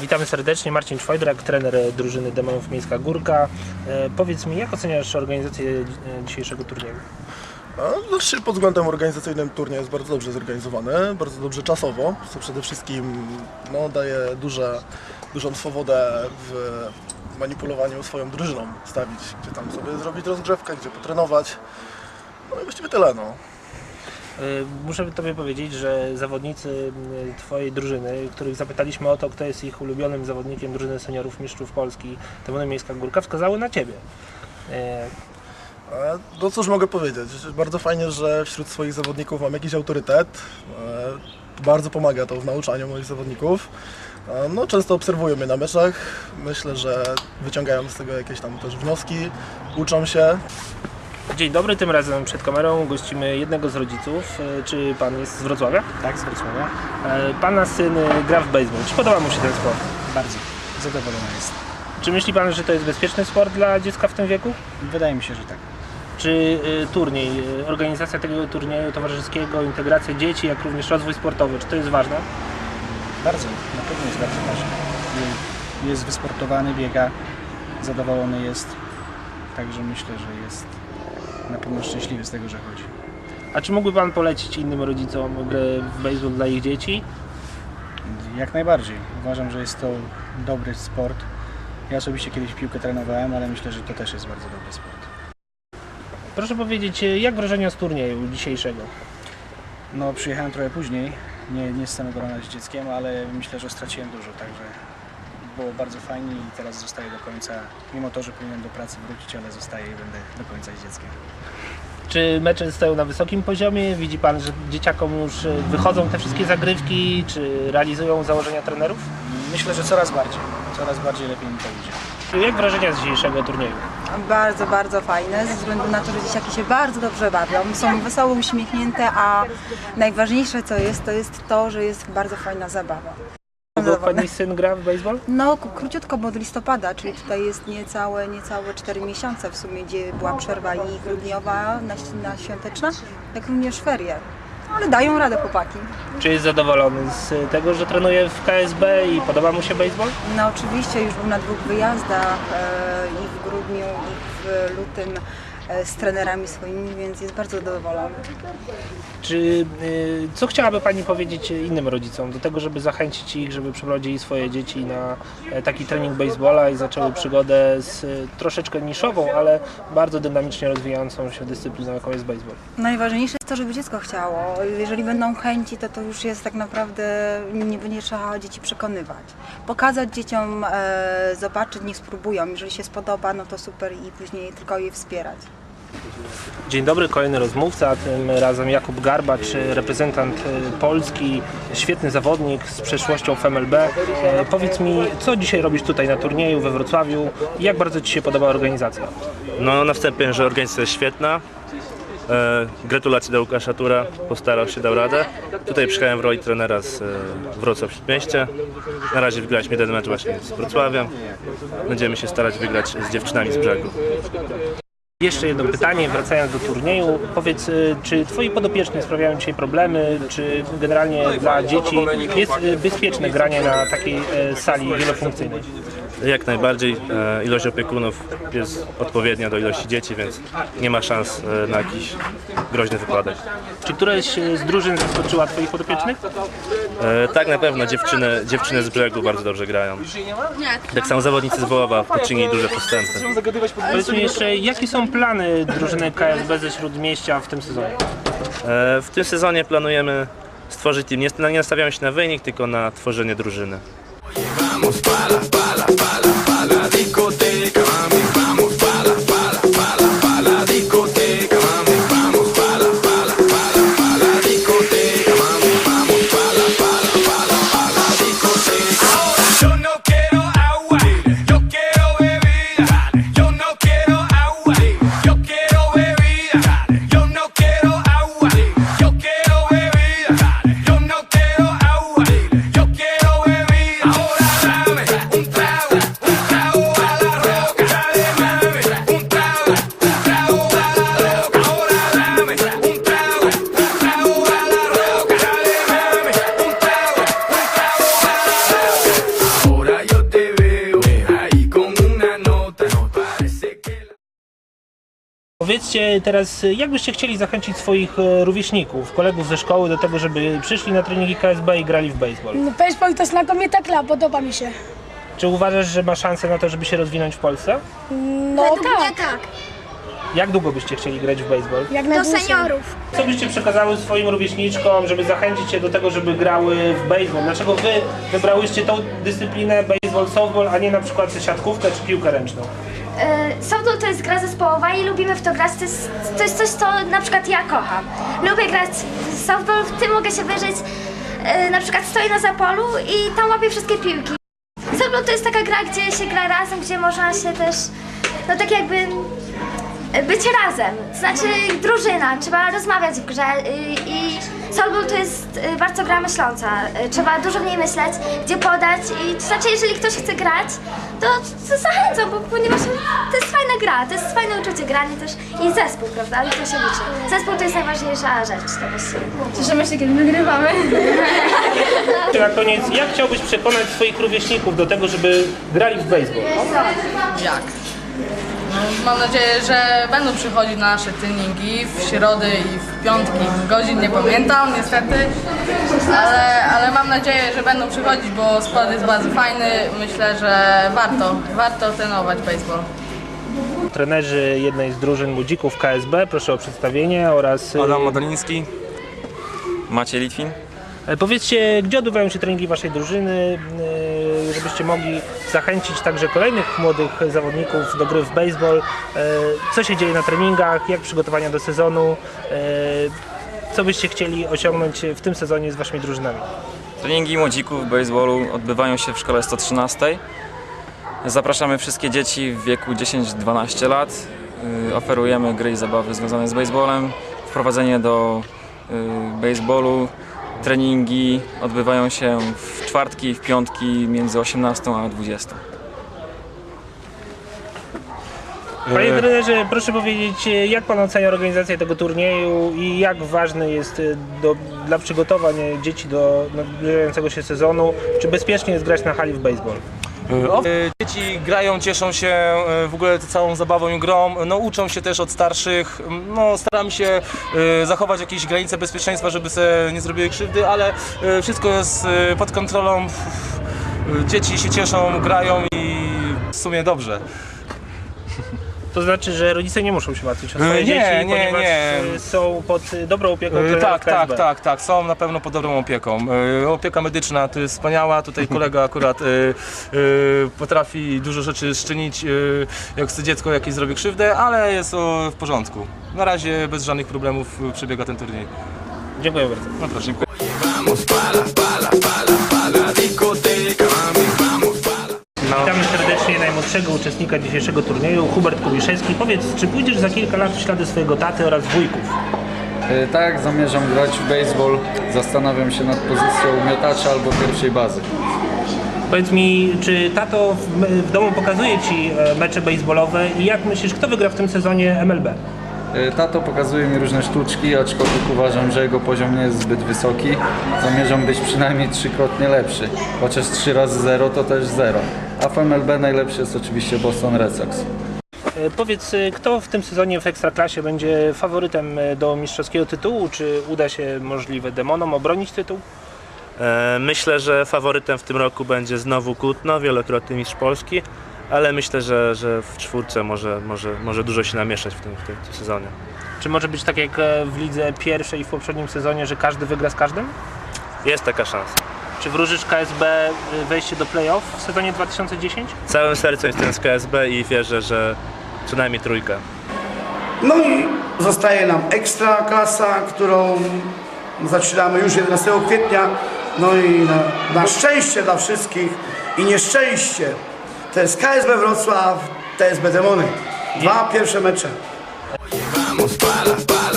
Witamy serdecznie, Marcin Czwojdrak, trener drużyny Demonów Miejska Górka. E, powiedz mi, jak oceniasz organizację e, dzisiejszego turnieju? Znaczy pod względem organizacyjnym turniej jest bardzo dobrze zorganizowany, bardzo dobrze czasowo, co przede wszystkim no, daje duże, dużą swobodę w manipulowaniu swoją drużyną, stawić, gdzie tam sobie zrobić rozgrzewkę, gdzie potrenować. No i właściwie tyle. No. E, Muszę Tobie powiedzieć, że zawodnicy m, Twojej drużyny, których zapytaliśmy o to, kto jest ich ulubionym zawodnikiem drużyny seniorów mistrzów Polski Demony Miejska Górka, wskazały na Ciebie. E, E, No cóż mogę powiedzieć, bardzo fajnie, że wśród swoich zawodników mam jakiś autorytet. Bardzo pomaga to w nauczaniu moich zawodników. No, często obserwują mnie na meczach. Myślę, że wyciągają z tego jakieś tam też wnioski, uczą się. Dzień dobry, tym razem przed kamerą gościmy jednego z rodziców. E, Czy Pan jest z Wrocławia? Tak, z Wrocławia. E, Pana syn e, gra w baseball. Czy podoba mu się ten sport? Bardzo zadowolony jest. Czy myśli Pan, że to jest bezpieczny sport dla dziecka w tym wieku? Wydaje mi się, że tak. Czy turniej, organizacja tego turnieju towarzyskiego, integracja dzieci, jak również rozwój sportowy, czy to jest ważne? Bardzo, na pewno jest bardzo ważny. Je- Jest wysportowany, biega, zadowolony jest. Także myślę, że jest na pewno szczęśliwy z tego, że chodzi. A czy mógłby Pan polecić innym rodzicom grę w baseball dla ich dzieci? Jak najbardziej. Uważam, że jest to dobry sport. Ja osobiście kiedyś piłkę trenowałem, ale myślę, że to też jest bardzo dobry sport. Proszę powiedzieć, jak wrażenia z turnieju dzisiejszego? No, przyjechałem trochę później, nie, nie z samego rana z dzieckiem, ale myślę, że straciłem dużo, także było bardzo fajnie i teraz zostaję do końca, mimo to, że powinienem do pracy wrócić, ale zostaję i będę do końca z dzieckiem. Czy mecze stoją na wysokim poziomie? Widzi Pan, że dzieciakom już y, wychodzą te wszystkie zagrywki, czy realizują założenia trenerów? Myślę, że coraz bardziej, coraz bardziej lepiej mi to idzie. Jak wrażenia z dzisiejszego turnieju? Bardzo, bardzo fajne, ze względu na to, że dzieciaki się bardzo dobrze bawią, są wesoło uśmiechnięte, a najważniejsze co jest, to jest to, że jest bardzo fajna zabawa. Długo Pani syn gra w baseball? No, króciutko, bo od listopada, czyli tutaj jest niecałe, niecałe 4 miesiące w sumie, gdzie była przerwa i grudniowa na, na świąteczna, jak również ferie. Ale dają radę chłopaki. Czy jest zadowolony z tego, że trenuje w KSB i podoba mu się baseball? No oczywiście już był na dwóch wyjazdach e, i w grudniu i w lutym z trenerami swoimi, więc jest bardzo zadowolony. Czy y, co chciałaby Pani powiedzieć innym rodzicom do tego, żeby zachęcić ich, żeby przeprowadzili swoje dzieci na e, taki trening baseballa i zaczęły przygodę z y, troszeczkę niszową, ale bardzo dynamicznie rozwijającą się dyscypliną, jaką jest baseball? Najważniejsze jest to, żeby dziecko chciało. Jeżeli będą chęci, to to już jest tak naprawdę, nie będzie trzeba dzieci przekonywać. Pokazać dzieciom, e, zobaczyć, niech spróbują. Jeżeli się spodoba, no to super i później tylko je wspierać. Dzień dobry, kolejny rozmówca, tym razem Jakub Garbacz, reprezentant y, Polski, świetny zawodnik z przeszłością w MLB. E, Powiedz mi, co dzisiaj robisz tutaj na turnieju we Wrocławiu i jak bardzo Ci się podoba organizacja? No na wstępie, że organizacja jest świetna. E, gratulacje do Łukasza Tura, postarał się, dał radę. Tutaj przyjechałem w roli trenera z e, Wrocław Śródmieście. Na razie wygraliśmy jeden mecz właśnie z Wrocławiem. Będziemy się starać wygrać z dziewczynami z brzegu. Jeszcze jedno pytanie, wracając do turnieju. Powiedz, y, czy Twoi podopieczni sprawiają Dzisiaj problemy, czy generalnie dla dzieci jest y, bezpieczne granie na takiej e, sali wielofunkcyjnej? Jak najbardziej e, ilość opiekunów jest odpowiednia do ilości dzieci, więc nie ma szans e, na jakiś groźny wypadek. Czy któreś e, z drużyn zaskoczyła Twoich podopiecznych? E, tak na pewno dziewczyny, dziewczyny z brzegu bardzo dobrze grają. Tak samo zawodnicy z Wołowa poczynili duże postępy. Powiedz mi jeszcze, jakie są plany drużyny KSB ze Śródmieścia w tym sezonie? E, W tym sezonie planujemy stworzyć team. Nie, nie nastawiamy się na wynik, tylko na tworzenie drużyny. vamos para, para, para. Powiedzcie teraz, y, jak byście chcieli zachęcić swoich e, rówieśników, kolegów ze szkoły do tego, żeby przyszli na treningi KSB i grali w baseball? No, baseball to znakomita gra, podoba mi się. Czy uważasz, że ma szansę na to, żeby się rozwinąć w Polsce? No tak, tak, Jak długo byście chcieli grać w baseball? jak do najdłużej. seniorów. Co byście przekazały swoim rówieśniczkom, żeby zachęcić je do tego, żeby grały w baseball? Dlaczego wy wybrałyście tą dyscyplinę baseball, softball, a nie na przykład siatkówkę czy piłkę ręczną? E, Softball to jest gra zespołowa i lubimy w to grać. To jest, to jest coś, co na przykład ja kocham. Lubię grać w softball, w tym mogę się wyżyć. E, Na przykład stoję na zapolu i tam łapię wszystkie piłki. Softball to jest taka gra, gdzie się gra razem, gdzie można się też, no tak jakby być razem. To znaczy drużyna, trzeba rozmawiać w grze y, i softball to jest y, bardzo gra myśląca. Y, Trzeba dużo w niej myśleć, gdzie podać i to znaczy jeżeli ktoś chce grać, to, to zachęcam, bo ponieważ to jest fajna gra, to jest fajne uczucie granie też i zespół, prawda? I to się liczy. Zespół to jest najważniejsza rzecz to właściwie. Cieszymy się, kiedy wygrywamy. Na koniec, jak chciałbyś przekonać swoich rówieśników do tego, żeby grali w baseball? Jak? Mam nadzieję, że będą przychodzić na nasze treningi w środy i w piątki. Godzin nie pamiętam niestety, ale, ale mam nadzieję, że będą przychodzić, bo skład jest bardzo fajny. Myślę, że warto, warto trenować baseball. Trenerzy jednej z drużyn Budzików KSB, proszę o przedstawienie oraz... y, Adam Modoliński, Maciej Litwin. E, Powiedzcie, gdzie odbywają się treningi waszej drużyny, e, żebyście mogli zachęcić także kolejnych młodych zawodników do gry w baseball. E, Co się dzieje na treningach, jak przygotowania do sezonu, e, co byście chcieli osiągnąć w tym sezonie z waszymi drużynami? Treningi młodzików w baseballu odbywają się w szkole 113. Zapraszamy wszystkie dzieci w wieku 10-12 lat. Y, Oferujemy gry i zabawy związane z baseballem, wprowadzenie do y, baseballu. Treningi odbywają się w czwartki i w piątki między 18 a 20. Panie trenerze, proszę powiedzieć, jak pan ocenia organizację tego turnieju i jak ważny jest e, do, dla przygotowań dzieci do zbliżającego się sezonu? Czy bezpiecznie jest grać na hali w baseball? E, Dzieci grają, cieszą się e, w ogóle całą zabawą i grą, no uczą się też od starszych, no staramy się e, zachować jakieś granice bezpieczeństwa, żeby sobie nie zrobiły krzywdy, ale e, wszystko jest pod kontrolą, dzieci się cieszą, grają i w sumie dobrze. To znaczy, że rodzice nie muszą się martwić o E, swoje nie, dzieci, nie, ponieważ nie. e, są pod e, dobrą opieką E, trenera Tak, tak, KSB. tak, tak, są na pewno pod dobrą opieką. E, Opieka medyczna to jest wspaniała, tutaj kolega akurat e, e, potrafi dużo rzeczy szczynić, e, jak chce dziecko jakieś zrobi krzywdę, ale jest to w porządku. Na razie bez żadnych problemów e, przebiega ten turniej. Dziękuję bardzo. No proszę. Najmłodszego uczestnika dzisiejszego turnieju, Hubert Kubiszewski. Powiedz, czy pójdziesz za kilka lat w ślady swojego taty oraz wujków? E, Tak, zamierzam grać w baseball. Zastanawiam się nad pozycją miotacza albo pierwszej bazy. Powiedz mi, czy tato w, w domu pokazuje Ci e, mecze baseballowe i jak myślisz, kto wygra w tym sezonie MLB? E, Tato pokazuje mi różne sztuczki, aczkolwiek uważam, że jego poziom nie jest zbyt wysoki. Zamierzam być przynajmniej trzykrotnie lepszy. Chociaż 3 razy 0 to też 0. A w MLB najlepszy jest oczywiście Boston Red Sox. E, Powiedz, e, kto w tym sezonie w Ekstraklasie będzie faworytem e, do mistrzowskiego tytułu? Czy uda się możliwe demonom obronić tytuł? Myślę, że faworytem w tym roku będzie znowu Kutno, wielokrotny mistrz Polski, ale myślę, że, że w czwórce może, może, może dużo się namieszać w tym, w tym sezonie. Czy może być tak jak w lidze pierwszej w poprzednim sezonie, że każdy wygra z każdym? Jest taka szansa. Czy wróżysz KSB e, wejście do playoff w sezonie 2010? Całym sercem jestem z KSB i wierzę, że co najmniej trójkę. No i zostaje nam ekstra klasa, którą zaczynamy już 11 kwietnia. No i na, na szczęście dla wszystkich i nieszczęście to jest KSB Wrocław, TSB Demony. Dwa pierwsze mecze. Vamos para, para.